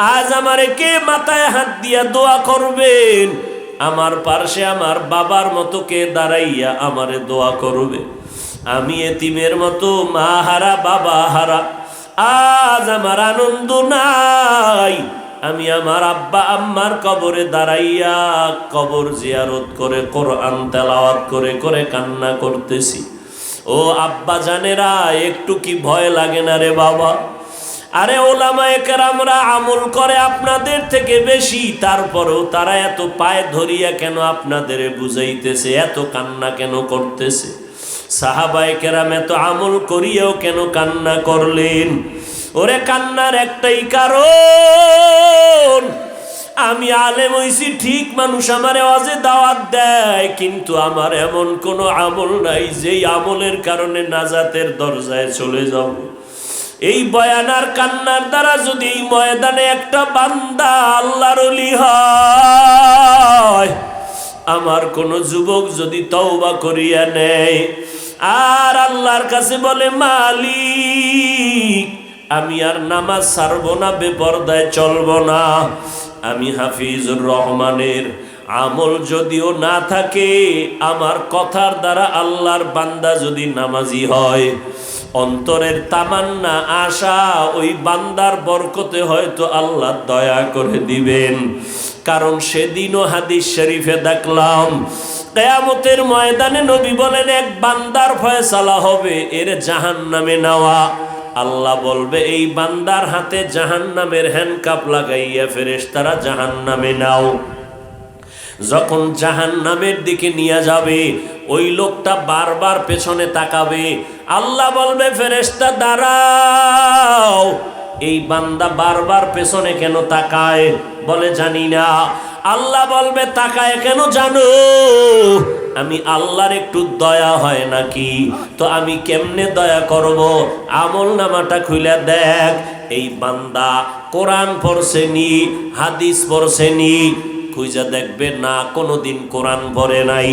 আজ আমারে কে মাথায় হাত দিয়া দোয়া করবেন? আমার পার্শ্বে আমার বাবার মতো কে দাঁড়াইয়া আমারে দোয়া করবে? আমি এতিমের মতো, মা হারা, বাবা হারা। আজ আমার আনন্দ নাই। আমি আমার আব্বা, আম্মার কবরে দাঁড়াইয়া কবর জিয়ারত করে, কোরআন তেলাওয়াত করে করে কান্না করতেছি। ও আব্বা জানেরা, একটু কি ভয় লাগে না রে বাবা? আরে কেরামরা আমল করে আপনাদের থেকে বেশি, তারপরেও তারা এত পায়ে ধরিয়া কেন আপনাদের বুঝাইতেছে, এত কান্না কেন করতেছে? সাহাবায়ে কেরাম এত আমল করিয়াও কেন কান্না করলেন? ওরে কান্নার একটাই কারণ, আমি আলেম হইছি, ঠিক মানুষ আমারে অজে দাওয়াত দেয়, কিন্তু আমার এমন কোনো আমল নাই, যেই আমলের কারণে নাজাতের দরজায় চলে যাব। এই বয়ানার কান্নার দ্বারা যদি ময়দানে একটা বান্দা আল্লাহর হয়, আমার কোন যুবক যদি তওবা করিয়া নেয় আর আল্লাহর কাছে বলে, মালিক, আমি আর নামাজ ছাড়ব না, বেপরদায় চলব না। আমি হাফিজুর রহমানের আমল যদিও না থাকে, আমার কথার দ্বারা আল্লাহর বান্দা যদি নামাজি হয় অন্তরের তামান্না, আশা, ওই বান্দার বরকতে হয়তো আল্লাহ দয়া করে দিবেন। কারণ সেদিনও হাদিস শরীফে দেখলাম, কেয়ামতের ময়দানে নবী বলেন, এক বান্দার ফয়সালা হবে, এর জাহান নামে নেওয়া। আল্লাহ বলবে, এই বান্দার হাতে জাহান নামের হ্যান্ডকাপ লাগাইয়া ফেরেস তারা জাহান নামে নাও। যখন জাহান নামের দিকে নিয়ে যাবে, ওই লোকটা বারবার পেছনে তাকাবে। আল্লাহ বলবে ফেরেস্তা দাঁড়াও। এই বান্দা বারবার পেছনে কেন তাকায় বলে জানি না। আল্লাহ বলবে, তাকায় কেন জানো? আমি আল্লাহর একটু দয়া হয় নাকি? তো আমি কেমনে দয়া করব? আমল নামাটা খুলে দেখ। এই বান্দা কোরআন পড়ছেনি হাদিস পড়ছেনি খুঁজা দেখবে, না, কোনোদিন কোরআন পড়ে নাই।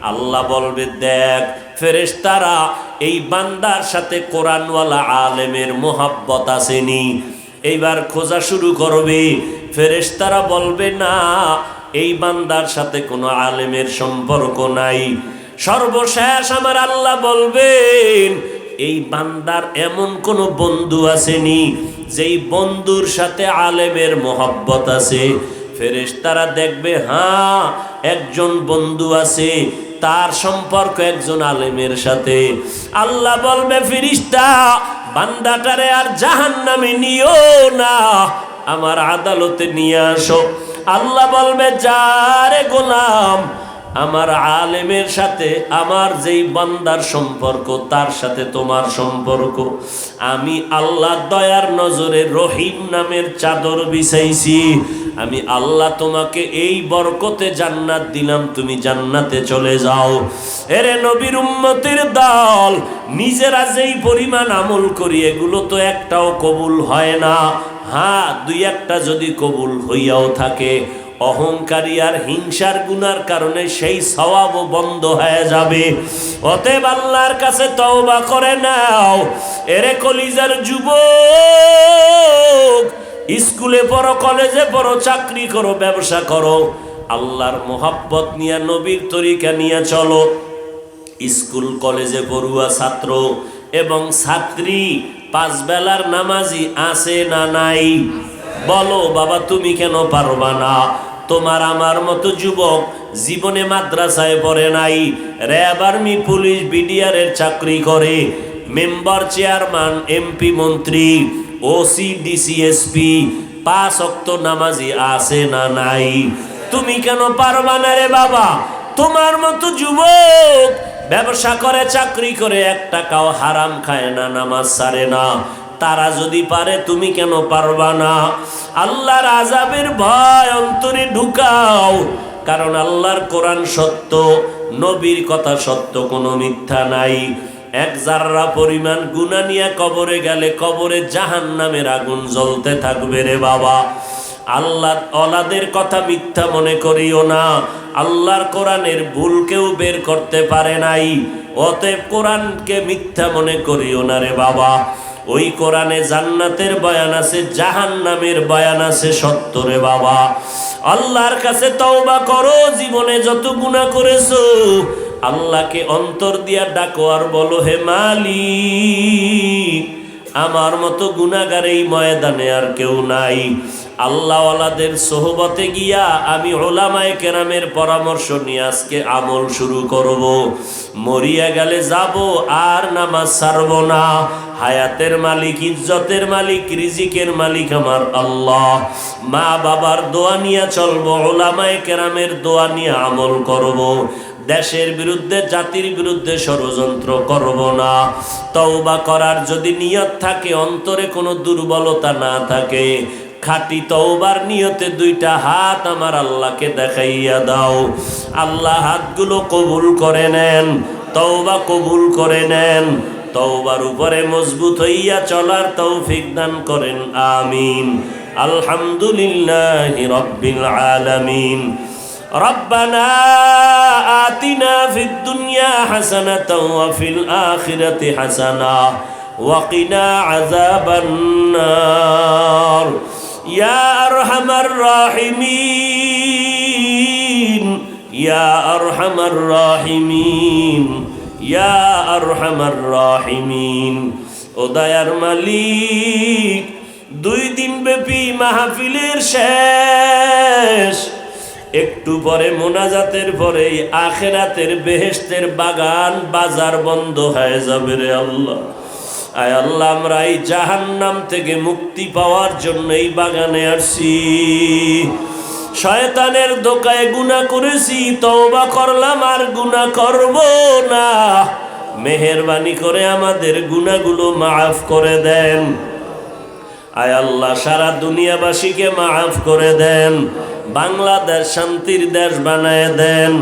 আল্লাহ বলবে, দেখ, ফেরেশতারা, এই বান্দার সাথে কোরআনওয়ালা আলেমের মোহাব্বত আসেনি। এইবার খোঁজা শুরু করবে। ফেরেশতারা বলবে, না, এই বান্দার সাথে কোনো আলেমের সম্পর্ক নাই। সর্বশেষ আমার আল্লাহ বলবেন, এই বান্দার এমন কোনো বন্ধু আসেনি, যেই বন্ধুর সাথে আলেমের মোহাব্বত আছে। ফেরেশতারা দেখবে হ্যাঁ একজন বন্ধু আছে, তার সম্পর্ক একজন আলেমের সাথে। আল্লাহ বলবে ফিরিস্তা বান্দাটারে আর জাহান নামে নিও না, আমার আদালতে নিয়ে আসো। আল্লাহ বলবে, যারে গোলাম, আমার আলেমের সাথে আমার যেই বান্দার সম্পর্ক, তার সাথে তোমার সম্পর্ক। আমি আল্লাহ দয়ার নজরে রহিম নামের চাদর বিছাইছি আমি আল্লাহ তোমাকে এই বরকতে জান্নাত দিলাম, তুমি জান্নাতে চলে যাও। এরে নবীর উম্মতের দল, নিজেরা যেই পরিমাণ আমল করি, এগুলো তো একটাও কবুল হয় না। হ্যাঁ দুই একটা যদি কবুল হইয়াও থাকে, অহংকারী আর হিংসার গুনার কারণে সেই স্বভাবও বন্ধ হয়ে যাবে। অতএব আল্লাহর কাছে তওবা করে নাও। এরে কলিজার যুবক স্কুলে পড়ো, কলেজে পড়ো, চাকরি করো, ব্যবসা করো, আল্লাহর মোহাব্বত নিয়ে, নবীর তরিকা নিয়ে চলো। স্কুল, কলেজে পড়ুয়া ছাত্র এবং ছাত্রী, পাঁচ বেলার নামাজি আছে না নাই? বলো, বাবা, তুমি কেন পারবা না? তোমার আমার মতো যুবক জীবনে মাদ্রাসায় পড়ে নাই। র্যাব আর্মি, পুলিশ, বিডিআরের চাকরি করে। মেম্বার চেয়ারম্যান, এমপি, মন্ত্রী। ওসি ডিসিএসপি পাঁচ অক্ত নামাজি আছে না নাই? তুমি কেন পারবা না রে বাবা? তোমার মতো যুবক ব্যবসা করে, চাকরি করে, এক টাকাও হারাম খায় না, নামাজ সারে না। তারা যদি পারে, তুমি কেন পারবা না? আল্লাহর আজাবের ভয় অন্তরে ঢুকাও, কারণ আল্লাহর কোরআন সত্য, নবীর কথা সত্য কোনো মিথ্যা নাই। এক জাররা পরিমাণ গুণা নিয়ে কবরে গেলে কবরে জাহান নামের আগুন জ্বলতে থাকবে রে বাবা। আল্লাহ অলাদের কথা মিথ্যা মনে করিও না। আল্লাহর কোরআনের ভুল কেউ বের করতে পারে নাই। অতএব কোরআনকে মিথ্যা মনে করিও না রে বাবা। ওই কোরআনে জান্নাতের বয়ান আছে, জাহান্নামের বয়ান আছে, সত্য রে বাবা। আল্লাহর কাছে তওবা করো, জীবনে যত গুনাহ করেছ আল্লাহকে অন্তর দিয়া ডাকো আর বলো, হে মালিক, আমার মতো গুনাগার এই ময়দানে আর কেউ নাই। আল্লাহওয়ালাদের সোহবতে গিয়া আমি ওলামায় কেরামের পরামর্শ নিয়ে আজকে আমল শুরু করব। মরিয়া গেলে যাব, আর নামাজ ছাড়ব না। হায়াতের মালিক, ইজ্জতের মালিক, রিজিকের মালিক আমার আল্লাহ। মা বাবার দোয়া নিয়ে চলবো, ওলামায় কেরামের দোয়া নিয়ে আমল করব। দেশের বিরুদ্ধে, জাতির বিরুদ্ধে ষড়যন্ত্র করব না। তওবা করার যদি নিয়ত থাকে, অন্তরে কোনো দুর্বলতা না থাকে, খাটি তওবার নিয়তে দুইটা হাত আমার আল্লাহকে দেখাইয়া দাও। আল্লাহ হাতগুলো কবুল করে নেন, তওবা কবুল করে নেন, তওবার উপরে মজবুত হইয়া চলার তৌফিক দান করেন, আমিন। আলহামদুলিল্লাহ রব্বিল আলামিন। ربنا آتنا في الدنيا حسنة وفي الآخرة حسنة وقنا عذاب النار يا أرحم الراحمين يا أرحم الراحمين يا أرحم الراحمين ও দয়ার মালিক দুই দিন ব্যাপী মাহফিলের শেষ একটু পরে মোনাজাতের পরে আখেরাতের বেহেস্তের বাগান বাজার বন্ধ হয়ে যাবে রে আল্লাহ। আয় আল্লাহ, আমরা এই জাহান্নাম থেকে মুক্তি পাওয়ার জন্য এই বাগানে আসছি। শয়তানের দোকায় গুণা করেছি, তওবা করলাম আর গুণা করব না। মেহেরবানি করে আমাদের গুণাগুলো মাফ করে দেন। আয় আল্লাহ, সারা দুনিয়াবাসীকে মাফ করে দেন, বাংলাদেশ শান্তির দেশ বানায় দেন।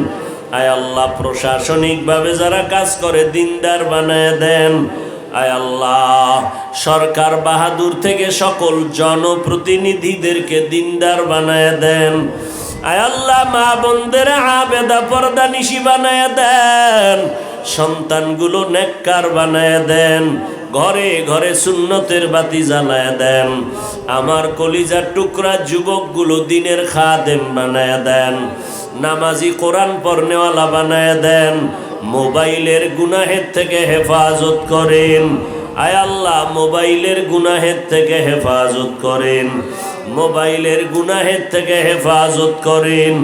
আয় আল্লাহ, প্রশাসনিকভাবে যারা কাজ করে, দিনদার বানায় দেন। আয় আল্লাহ, সরকার বাহাদুর থেকে সকল জনপ্রতিনিধিদেরকে দিনদার বানায় দেন। আয় আল্লাহ, মা বোনদের আবেদা পর্দা নিশি বানায় দেন। সন্তানগুলো নেককার বানায় দেন। ঘরে ঘরে সুন্নতের বাতি জ্বালায় দেন। আমার কলিজার টুকরা যুবকগুলো দিনের খাদেম বানায় দেন। নামাজি কোরআন পড়নেওয়ালা বানায় দেন। মোবাইলের গুনাহের থেকে হেফাজত করেন। আয় আল্লাহ, মোবাইলের গুনাহের থেকে হেফাজত করেন। মোবাইলের গুনাহের থেকে হেফাজত করেন।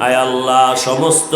আয় আল্লাহ, সমস্ত